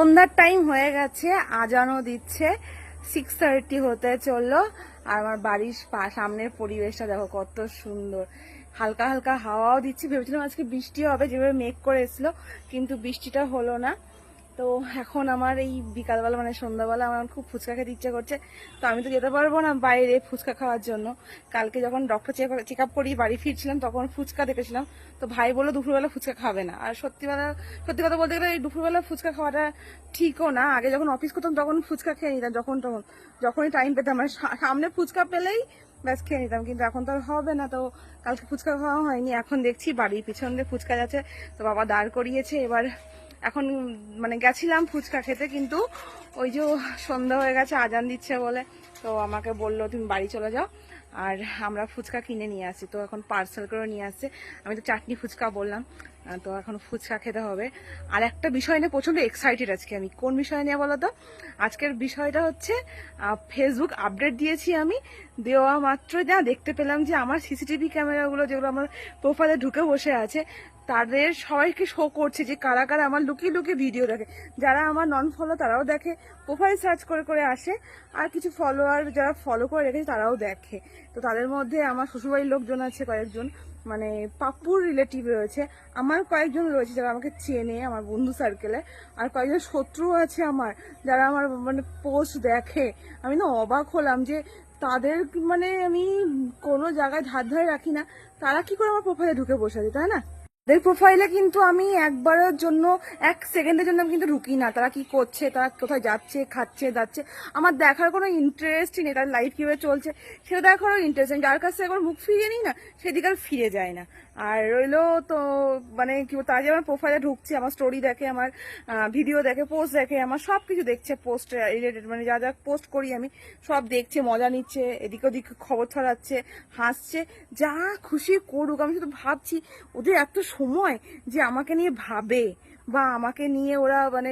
সন্ধ্যার টাইম হয়ে গেছে, আজানও দিচ্ছে সিক্স থার্টি হতে চলল, আর আমার বাড়ির সামনের পরিবেশটা দেখো কত সুন্দর। হালকা হালকা হাওয়াও দিচ্ছে, ভেবেছিলাম আজকে বৃষ্টি হবে, যেভাবে মেঘ করে এসলো কিন্তু বৃষ্টিটা হলো না। তো এখন আমার এই বিকালবেলা মানে সন্ধ্যাবেলা আমার খুব ফুচকা খেতে ইচ্ছে করছে। তো আমি তো যেতে পারব না বাইরে ফুচকা খাওয়ার জন্য। কালকে যখন ডক্টর চেক আপ করি, বাড়ি ফিরছিলাম, তখন ফুচকা দেখেছিলাম। তো ভাই বলল দুপুরবেলা ফুচকা খাবে না। আর সত্যি বেলা সত্যি কথা বলতে গেলে এই দুপুরবেলা ফুচকা খাওয়াটা ঠিকও না। আগে যখন অফিস করতাম তখন ফুচকা খেয়ে নিতাম, যখন তখন, যখনই টাইম পেতাম। মানে সামনে ফুচকা পেলেই ব্যাস খেয়ে নিতাম। কিন্তু এখন তো আর হবে না। তো কালকে ফুচকা খাওয়া হয়নি। এখন দেখছি বাড়ির পিছন দিয়ে ফুচকা যাচ্ছে। তো বাবা দাঁড় করিয়েছে। এবার এখন মানে গেছিলাম ফুচকা খেতে, কিন্তু ওই যে সন্ধ্যা হয়ে গেছে, আজান দিচ্ছে বলে। তো আমাকে বলল, তুমি বাড়ি চলে যাও, আর আমরা ফুচকা কিনে নিয়ে আসি। তো এখন পার্সেল করে নিয়ে আসছে। আমি তো চাটনি ফুচকা বললাম তো এখন ফুচকা খেতে হবে। আর একটা বিষয় নিয়ে প্রচণ্ড এক্সাইটেড আজকে আমি। কোন বিষয় নিয়ে বলো তো? আজকের বিষয়টা হচ্ছে ফেসবুক আপডেট দিয়েছি আমি। দেওয়া মাত্র যা দেখতে পেলাম যে আমার সিসিটিভি ক্যামেরাগুলো যেগুলো আমার প্রোফাইলে ঢুকে বসে আছে তাদের সবাইকে শো করছে যে কারা কারা আমার লুকিয়ে লুকিয়ে ভিডিও দেখে। যারা আমার নন ফলো তারাও দেখে। প্রোফাইল সার্চ করে করে আসে। আর কিছু ফলোয়ার যারা ফলো করে রেখেছে, তারাও দেখে। তো তাদের মধ্যে আমার শ্বশুরবাড়ির লোকজন আছে, কয়েকজন। মানে পাপ্পুর রিলেটিভ রয়েছে। আমার কয়েকজন রয়েছে যারা আমাকে চেনে, আমার বন্ধু সার্কেলে আর কয়েকজন শত্রু আছে আমার, যারা আমার মানে পোস্ট দেখে। আমি না অবাক হলাম যে তাদের মানে আমি কোনো জায়গায় ধার ধারে রাখি না। তারা কি করে আমার প্রোফাইলে ঢুকে বসে আছে, তাই না? তাদের প্রোফাইলে কিন্তু আমি একবারের জন্য, এক সেকেন্ডের জন্য আমি কিন্তু ঢুকি না। তারা কি করছে? তারা কোথায় যাচ্ছে? খাচ্ছে? যাচ্ছে? আমার দেখার কোনো ইন্টারেস্টই নেই। তার লাইফ কীভাবে চলছে? সেটা দেখারও ইন্টারেস্ট নেই। যার কাছে একবার মুখ ফিরিয়ে নিই না সেদিকে আর ফিরে যায় না। আর রইল তো মানে কি তারা যে আমার প্রোফাইলে ঢুকছে, আমার স্টোরি দেখে, আমার ভিডিও দেখে পোস্ট দেখে, আমার সব কিছু দেখছে পোস্ট রিলেটেড মানে যা যা পোস্ট করি আমি, সব দেখছে, মজা নিচ্ছে, এদিক ওদিক খবর ছড়াচ্ছে, হাসছে, যা খুশি করুক। আমি শুধু ভাবছি, ওদের এত সময় যে আমাকে নিয়ে ভাবে বা আমাকে নিয়ে ওরা মানে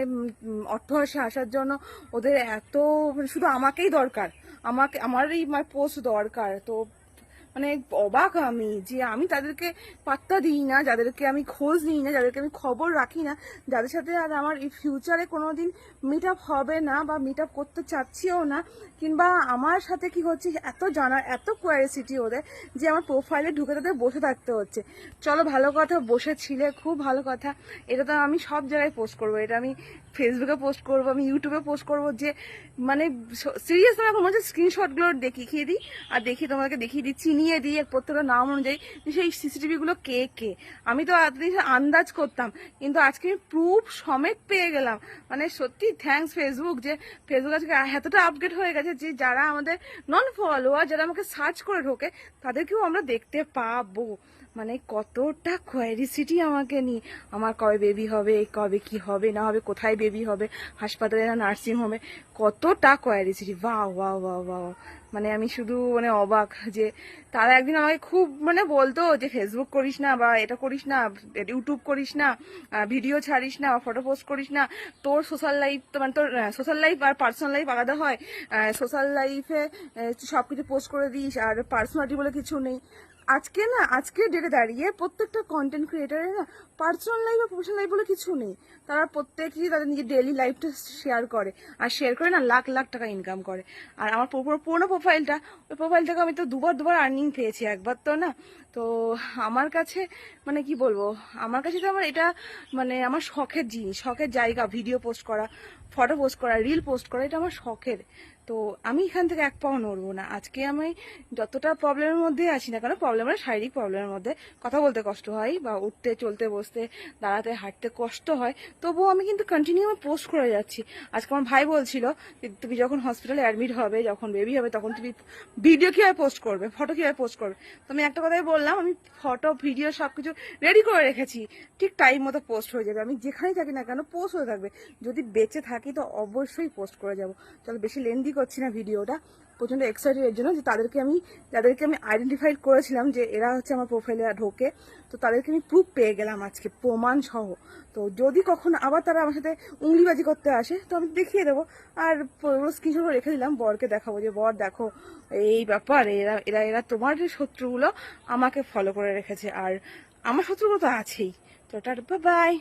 অর্থহাসে আসার জন্য ওদের এত মানে শুধু আমাকেই দরকার। আমাকে, আমারই পোস্ট দরকার। তো মানে অবাক আমি যে আমি তাদেরকে পাত্তা দিই না, যাদেরকে আমি খোঁজ নিই না, যাদেরকে আমি খবর রাখি না, যাদের সাথে আর আমার এই ফিউচারে কোনো দিন মিট আপ হবে না বা মিট আপ করতে চাচ্ছিও না, কিংবা আমার সাথে কি হচ্ছে এত জানার, এত কোয়ারিসিটি ওদের যে আমার প্রোফাইলে ঢুকে তাদের বসে থাকতে হচ্ছে। চলো ভালো কথা, বসেছিলে, খুব ভালো কথা। এটা তো আমি সব জায়গায় পোস্ট করব। এটা আমি ফেসবুকে পোস্ট করব, আমি ইউটিউবে পোস্ট করব যে মানে সিরিয়াস আমি এখন মনে হচ্ছে স্ক্রিনশটগুলো দেখিয়ে দিই, আর দেখি তোমাকে দেখিয়ে দিই চিনিয়ে দিয়ে প্রত্যেকটা নাম অনুযায়ী সেই সিসিটিভি গুলো কে কে। আমি তো এতদিন আন্দাজ করতাম, কিন্তু আজকে আমি প্রুফ সমেত পেয়ে গেলাম। মানে সত্যি থ্যাঙ্কস ফেসবুক যে ফেসবুক আজকে এতটা আপডেট হয়ে গেছে যে যারা আমাদের নন ফলোয়ার যারা আমাকে সার্চ করে ঢোকে, তাদেরকেও আমরা দেখতে পাবো। মানে কতটা কোয়ারিসিটি আমাকে নিয়ে, আমার কবে বেবি হবে, কবে কি হবে, না হবে, কোথায় বেবি হবে, হাসপাতালে না নার্সিং হোমে কতটা কোয়ারিসিটি বাহ বাহ বাহ মানে আমি শুধু মানে অবাক যে তারা একদিন আমাকে খুব মানে বলতো যে ফেসবুক করিস না বা এটা করিস না ইউটিউব করিস না ভিডিও ছাড়িস না বা ফটো পোস্ট করিস না। তোর সোশ্যাল লাইফ তো মানে তোর সোশ্যাল লাইফ আর পার্সোনাল লাইফ আলাদা হয়। সোশ্যাল লাইফে সব কিছু পোস্ট করে দিস আর পার্সোনালিটি বলে কিছু নেই। আজকে না, আজকে ডেটে দাঁড়িয়ে প্রত্যেকটা কন্টেন্ট ক্রিয়েটারের না পার্সোনাল লাইফ বা প্রফেশনাল লাইফ বলে কিছু নেই। তারা প্রত্যেকেই তাদের নিজের ডেলি লাইফটা শেয়ার করে। আর শেয়ার করে না লাখ লাখ টাকা ইনকাম করে। আর আমার পুরো- পুরোনো প্রোফাইলটা ওই প্রোফাইল থেকে আমি তো দুবার দুবার আর্নিং পেয়েছি একবার তো না। তো আমার কাছে মানে কি বলব, আমার কাছে তো আমার এটা মানে আমার শখের জিনিস, শখের জায়গা ভিডিও পোস্ট করা ফটো পোস্ট করা রিল পোস্ট করা, এটা আমার শখের। তো আমি এখান থেকে এক পাও নড়বো না। আজকে আমি যতটা প্রবলেমের মধ্যে আছি না কেন প্রবলেমের শারীরিক প্রবলেমের মধ্যে কথা বলতে কষ্ট হয় বা উঠতে, চলতে, বসতে, দাঁড়াতে, হাঁটতে কষ্ট হয়। তবুও আমি কিন্তু কন্টিনিউ আমি পোস্ট করে যাচ্ছি। আজকে আমার ভাই বলছিল তুমি যখন হসপিটালে অ্যাডমিট হবে, যখন বেবি হবে, তখন তুমি ভিডিও কীভাবে পোস্ট করবে? ফটো কীভাবে পোস্ট করবে? তো আমি একটা কথাই বললাম, আমি ফটো ভিডিও সব কিছু রেডি করে রেখেছি। ঠিক টাইম মতো পোস্ট হয়ে যাবে। আমি যেখানেই থাকি না কেন পোস্ট হয়ে থাকবে। যদি বেঁচে থাকি তো অবশ্যই পোস্ট করে যাব। চলো বেশি লেন্দি করছি না ভিডিওটা প্রচণ্ড এক্সাইটেড এর জন্য যে তাদেরকে আমি, যাদেরকে আমি আইডেন্টিফাইড করেছিলাম যে এরা হচ্ছে আমার প্রোফাইলে ঢোকে। তো তাদেরকে আমি প্রুফ পেয়ে গেলাম আজকে, প্রমাণ সহ। তো যদি কখনো আবার তারা আমার সাথে উংলিবাজি করতে আসে, তো আমি দেখিয়ে দেবো। আর পুরো স্ক্রিনশট রেখে দিলাম, বরকে দেখাবো যে, বর, দেখো, এই ব্যাপার, এরা এরা এরা তোমার যে শত্রুগুলো আমাকে ফলো করে রেখেছে। আর আমার শত্রুগুলো তো আছেই। তো টাটা বাই